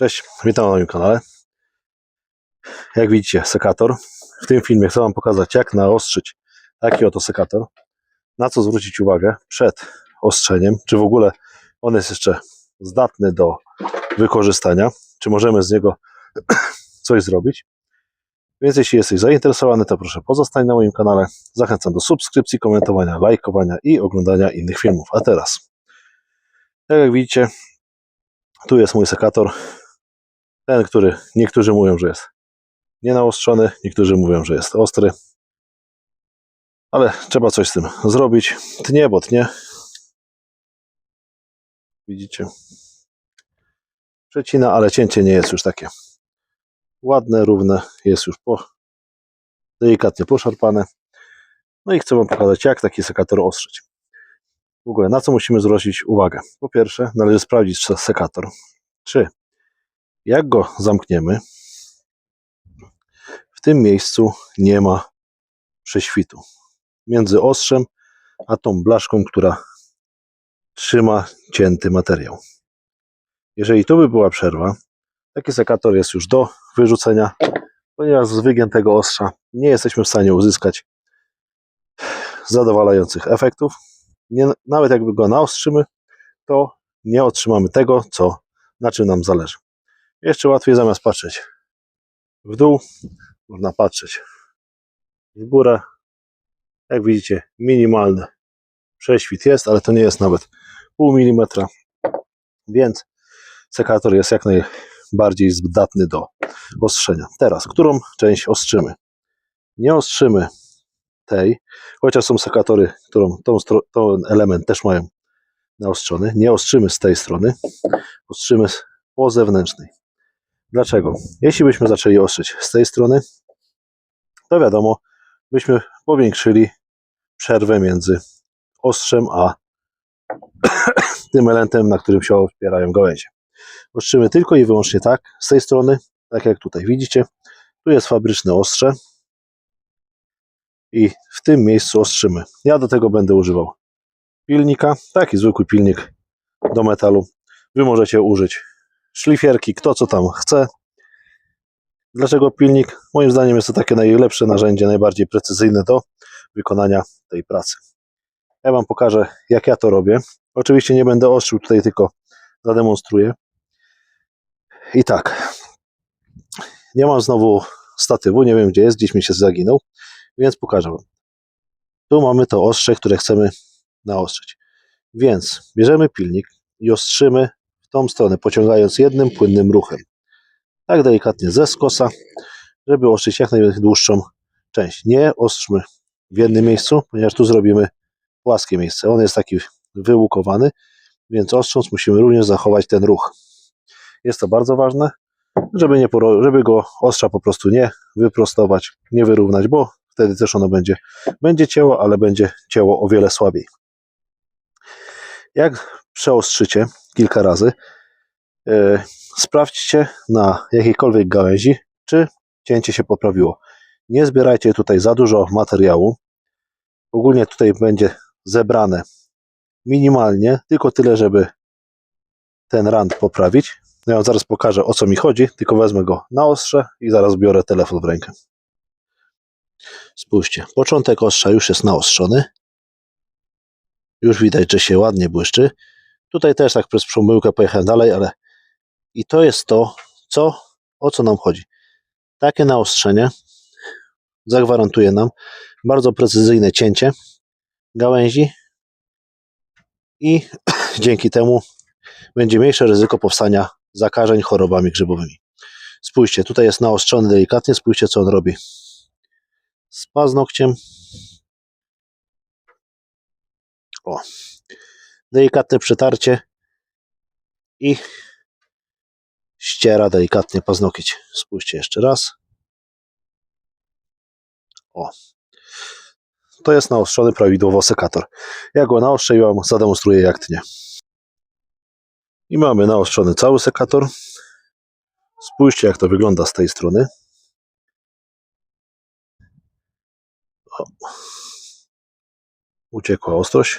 Cześć, witam na moim kanale. Jak widzicie, sekator. W tym filmie chcę Wam pokazać, jak naostrzyć taki oto sekator. Na co zwrócić uwagę przed ostrzeniem, czy w ogóle on jest jeszcze zdatny do wykorzystania, czy możemy z niego coś zrobić. Więc jeśli jesteś zainteresowany, to proszę pozostań na moim kanale. Zachęcam do subskrypcji, komentowania, lajkowania i oglądania innych filmów. A teraz, tak jak widzicie, tu jest mój sekator. Ten, który niektórzy mówią, że jest nienaostrzony, niektórzy mówią, że jest ostry. Ale trzeba coś z tym zrobić. Tnie, bo tnie. Widzicie? Przecina, ale cięcie nie jest już takie ładne, równe. Jest już po, delikatnie poszarpane. No i chcę Wam pokazać, jak taki sekator ostrzyć. W ogóle na co musimy zwrócić uwagę? Po pierwsze, należy sprawdzić se- sekator. Czy jak go zamkniemy, w tym miejscu nie ma prześwitu między ostrzem a tą blaszką, która trzyma cięty materiał. Jeżeli tu by była przerwa, taki sekator jest już do wyrzucenia, ponieważ z wygiętego ostrza nie jesteśmy w stanie uzyskać zadowalających efektów. Nie, nawet jakby go naostrzymy, to nie otrzymamy tego, co, na czym nam zależy. Jeszcze łatwiej zamiast patrzeć w dół, można patrzeć w górę. Jak widzicie, minimalny prześwit jest, ale to nie jest nawet pół milimetra, więc sekator jest jak najbardziej zdatny do ostrzenia. Teraz, którą część ostrzymy? Nie ostrzymy tej, chociaż są sekatory, którą tą, ten element też mają naostrzony. Nie ostrzymy z tej strony, ostrzymy po zewnętrznej. Dlaczego? Jeśli byśmy zaczęli ostrzyć z tej strony, to wiadomo, byśmy powiększyli przerwę między ostrzem a tym elementem, na którym się opierają gałęzie. Ostrzymy tylko i wyłącznie tak, z tej strony, tak jak tutaj widzicie. Tu jest fabryczne ostrze i w tym miejscu ostrzymy. Ja do tego będę używał pilnika, taki zwykły pilnik do metalu. Wy możecie użyć szlifierki, kto co tam chce. Dlaczego pilnik? Moim zdaniem jest to takie najlepsze narzędzie, najbardziej precyzyjne do wykonania tej pracy. Ja Wam pokażę, jak ja to robię. Oczywiście nie będę ostrzył tutaj, tylko zademonstruję. I tak. Nie mam znowu statywu, nie wiem gdzie jest, gdzieś mi się zaginął, więc pokażę Wam. Tu mamy to ostrze, które chcemy naostrzyć. Więc bierzemy pilnik i ostrzymy tą stronę, pociągając jednym płynnym ruchem. Tak delikatnie ze skosa, żeby ostrzyć jak najdłuższą część. Nie ostrzmy w jednym miejscu, ponieważ tu zrobimy płaskie miejsce. On jest taki wyłukowany, więc ostrząc musimy również zachować ten ruch. Jest to bardzo ważne, żeby, nie, żeby go ostrza po prostu nie wyprostować, nie wyrównać, bo wtedy też ono będzie, będzie cięło, ale będzie cięło o wiele słabiej. Jak przeostrzycie kilka razy, e, sprawdźcie na jakiejkolwiek gałęzi, czy cięcie się poprawiło. Nie zbierajcie tutaj za dużo materiału. Ogólnie tutaj będzie zebrane minimalnie, tylko tyle, żeby ten rand poprawić. Ja wam zaraz pokażę o co mi chodzi, tylko wezmę go na ostrze i zaraz biorę telefon w rękę. Spójrzcie, początek ostrza już jest naostrzony. Już widać, że się ładnie błyszczy. Tutaj też tak przez pomyłkę pojechałem dalej, ale i to jest to, co, o co nam chodzi. Takie naostrzenie zagwarantuje nam bardzo precyzyjne cięcie gałęzi i dzięki temu będzie mniejsze ryzyko powstania zakażeń chorobami grzybowymi. Spójrzcie, tutaj jest naostrzony delikatnie, spójrzcie co on robi z paznokciem. O, delikatne przetarcie i ściera delikatnie paznokieć. Spójrzcie jeszcze raz. O, to jest naostrzony prawidłowo sekator. Ja go naostrzę i Wam zademonstruję jak tnie. I mamy naostrzony cały sekator. Spójrzcie jak to wygląda z tej strony. O. Uciekła ostrość.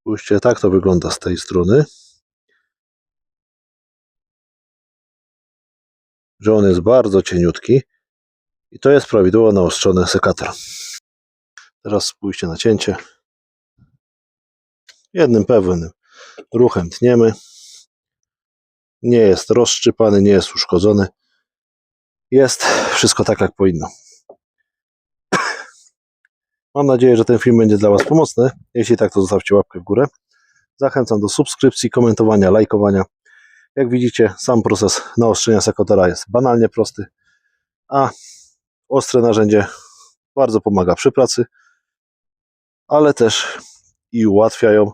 Spójrzcie, tak to wygląda z tej strony. Że on jest bardzo cieniutki. I to jest prawidłowo naostrzony sekator. Teraz spójrzcie na cięcie. Jednym pewnym ruchem tniemy. Nie jest rozszczypany, nie jest uszkodzony. Jest wszystko tak, jak powinno. Mam nadzieję, że ten film będzie dla Was pomocny. Jeśli tak, to zostawcie łapkę w górę. Zachęcam do subskrypcji, komentowania, lajkowania. Jak widzicie, sam proces naostrzenia sekatora jest banalnie prosty, a ostre narzędzie bardzo pomaga przy pracy, ale też i ułatwiają,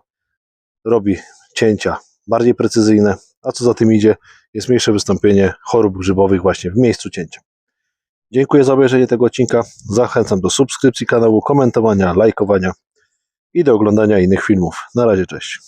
robi cięcia bardziej precyzyjne, a co za tym idzie, jest mniejsze wystąpienie chorób grzybowych właśnie w miejscu cięcia. Dziękuję za obejrzenie tego odcinka. Zachęcam do subskrypcji kanału, komentowania, lajkowania i do oglądania innych filmów. Na razie, cześć.